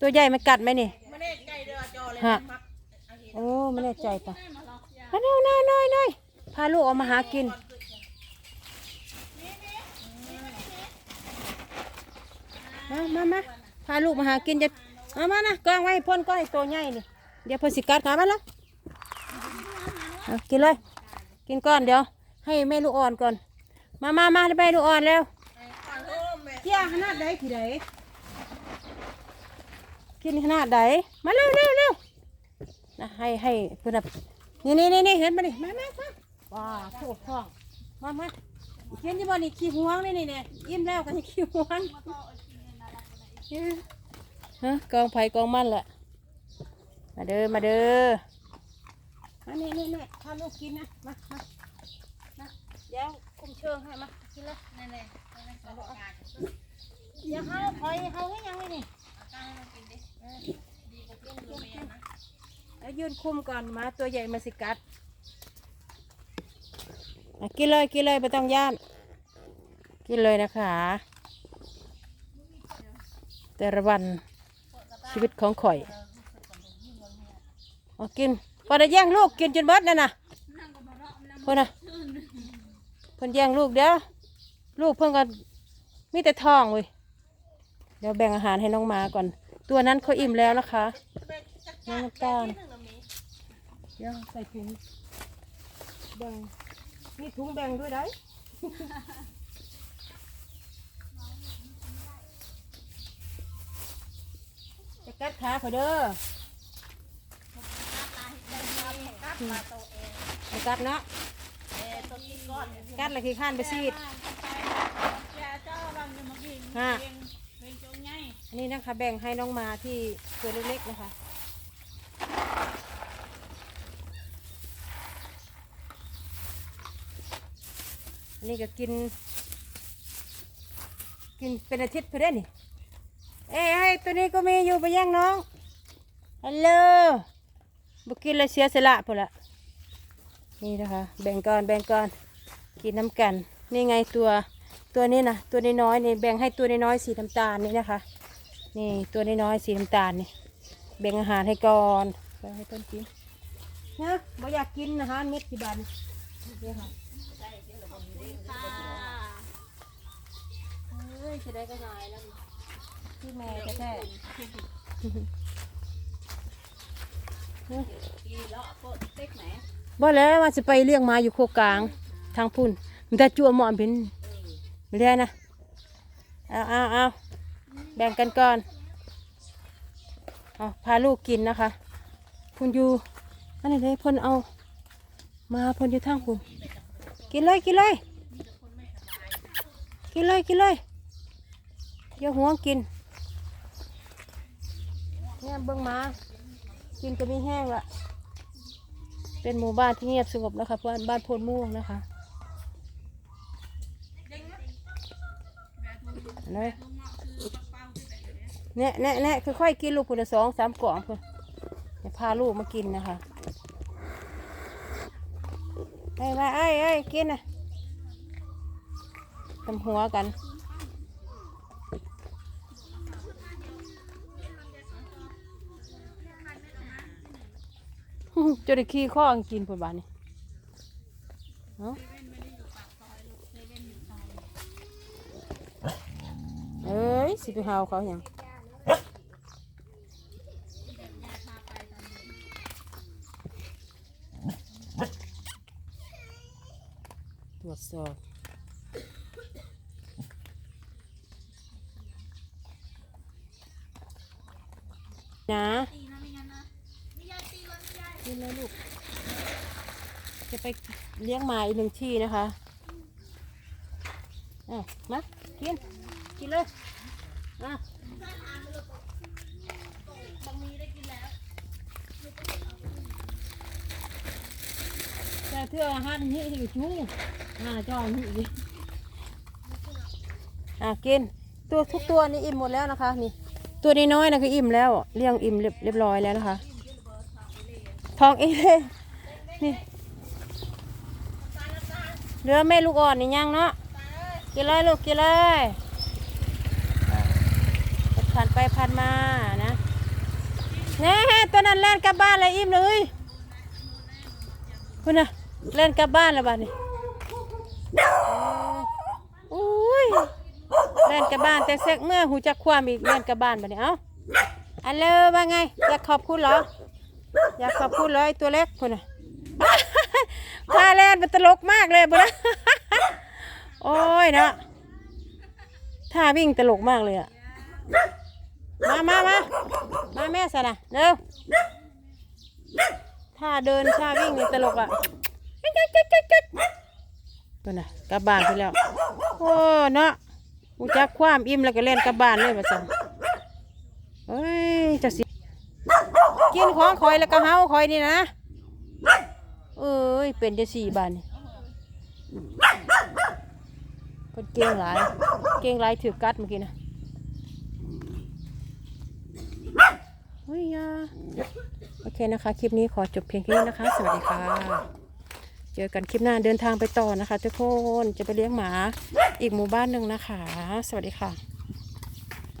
ตัวใหญ่มันกัดไหมนี่ไม่ได้ใจเดือจอเลยฮะมักโอ้ไม่แน่ใจปะเอาน้อยน้อยน้อยน้อยพาลูกออกมาหากินมามามาพาลูกมาหากินจะมามานะกองไว้ให้พ่นก้อยตัวใหญ่นี่เดี๋ยวเพนสิกัดขามันแล้วเอากินเลย กินก่อนเดี๋ยว ให้แม่ลูกอ่อนก่อน มามามาแม่ลูกอ่อนแล้วอ่อนโอ้แม่เที่ยขนาดใดที่ใด กินขนาดใดมาเร็วเร็วเร็วนะให้ให้เพื่อนนี่นี่นี่นี่เห็นมาดิมามามาว้าโถท้องมามาเห็นยี่บ่นี่ขี้ห่วงนี่นี่เนี่ยอิ่มแล้วกันขี้ห่วงฮะกองไผ่กองมันแหละมาเด้อมาเด้อมานี่นี่นี่พาลูกกินนะมามามาเดี๋ยวคุมเชิงให้มากินเลยแน่ๆแน่อย่าเฮาคอยเฮาให้ยังไงนี่ ยืนคุมก่อนมาตัวใหญ่มาสิกัดอะกินเลยกินเลยไม่ต้องย่าน กินเลยนะคะ แต่ละวันชีวิตของข่อยเอากินพอได้แย่งลูกกินจนเบิดนั่นน่ะเพื่อนนะเพื่อนแย่งลูกเดี๋ยวลูกเพิ่งก็มีแต่ท้องเว้ยเดี๋ยวแบ่งอาหารให้น้องหมาก่อน ตัวนั้นเขาอิ่มแล้วนะคะ น้ำตาล เดี๋ยวใส่ถุงแบ่งนี่ถุงแบ่งด้วยได้จะกัดขาเขาเด้อจะกัดเนาะกัดอะไรขี้ข้านไปซีดฮะอันนี้นะคะแบ่งให้น้องมาที่ตัวเล็กๆนะคะ นนี้ก็กิน กินเป็นอาทิตย์เพื่อนนี่เอ้ยเอ้ตัวนี้ก็มีอยู่ไปย่างน้องฮัลโหลบุกินเลยเสียสละพอละนี่นะคะแบ่งก่อนแบ่งก่อนกินน้ำกัน นี่ไงตัวตัวนี้นะตัวน้อยๆนี่แบ่งให้ตัวน้อยๆสีน้ำตาลนี่นะคะ นี่ตัวน้อยๆสีน้ำตาลนี่แบ่งอาหารให้ก่อนไปให้ต้นกินนะบ่อยากกินอาหารเม็ดที่บานนี่ค่ะ ค่ะเฮ้ยจะได้ก็นายแล้วที่แม่แท้ๆบ่แล้วว่าจะไปเลี้ยงมาอยู่โคกลางทางพุ่นมันจะจั่วหมอนเป็นไม่ได้นะเอาเอาเอาแบ่งกันก่อนเอาพาลูกกินนะคะพุ่นอยู่อันนี้เลยพุ่นเอา มาพุ่นอยู่ทางพุ่นกินเลยกินเลย กินเลยกินเลยอย่าห่วงกินเนี่ยเบิ่งมากินก็มีแห้งละเป็นหมู่บ้านที่เงียบสงบนะคะบ้านบ้านโพนม่วงนะคะเลยเนี่ยเนี่ยเนี่ยค่อยๆกินลูกคนละสองสามกล่องเพื่อนอย่าพาลูกมากินนะคะไอ้มาไอ้ไอ้กินนะ ทำหัวกัน จะได้ขี้ข้อกินผลบานนี่เนาะเอ้ย สิไปหาเขาอย่างตรวจสอบ นะนี่เลยลูก จะไปเลี้ยงหมาอีกหนึ่งที่นะคะอะมากิน กินเลยอะแต่เทื่ออาหารนี่อยู่ชูอ่าจอนี่ดิอะกิน ตัวทุกตัวนี่อิ่มหมดแล้วนะคะนี่ ตัวนี้น้อยนะคืออิ่มแล้วเลี้ยงอิ่มเรียบร้อยแล้วนะคะทองเองเลนี่เหลือแม่ลูกอ่อนนี่ยังเนาะกินเลยลูกกินเลยผ่านไปผ่านมานะแน่ตัวนั้นแล่นกลับบ้านเลยอิ่มเลยคุณน่ะเล่นกลับบ้านแล้วบ้านนี้อุ้ย เล่นกับบ้านแต่เสกเมื่อหูจักความอีกเล่นกับบ้านบ้านนี้เอ้าอันเลอว่าไง อยากขอบคุณเหรอ อยากขอบคุณเหรอไอตัวเล็กคุณน่ะท่าเล่นมันตลกมากเลยบุนะโอ้ยนะท่าวิ่งตลกมากเลยอะมามามามาแม่สนะเร็วท่าเดินท่าวิ่งนี่ตลกอะจุดจุดจุดจุดจุ๊ดตัวน่ะกลับบ้านไปแล้ว โอ้เนาะ กูจักความอิ่มแล้วก็เล่นกลับบ้านเลยมาสั่งเอ้ยจะสิ กินของคอยแล้วก็เฮาคอยนี่นะ เอ้ย เป็นจะสี่บานเป็นเก่งหลาย เก่งหลายถือกัดเมื่อกี้นะเฮ้ยยาโอเคนะคะ คลิปนี้ขอจบเพียงแค่นี้นะคะ สวัสดีค่ะ เจอกันคลิปหน้าเดินทางไปต่อนะคะ ทุกคนจะไปเลี้ยงหมาอีกหมู่บ้านหนึ่งนะคะ สวัสดีค่ะ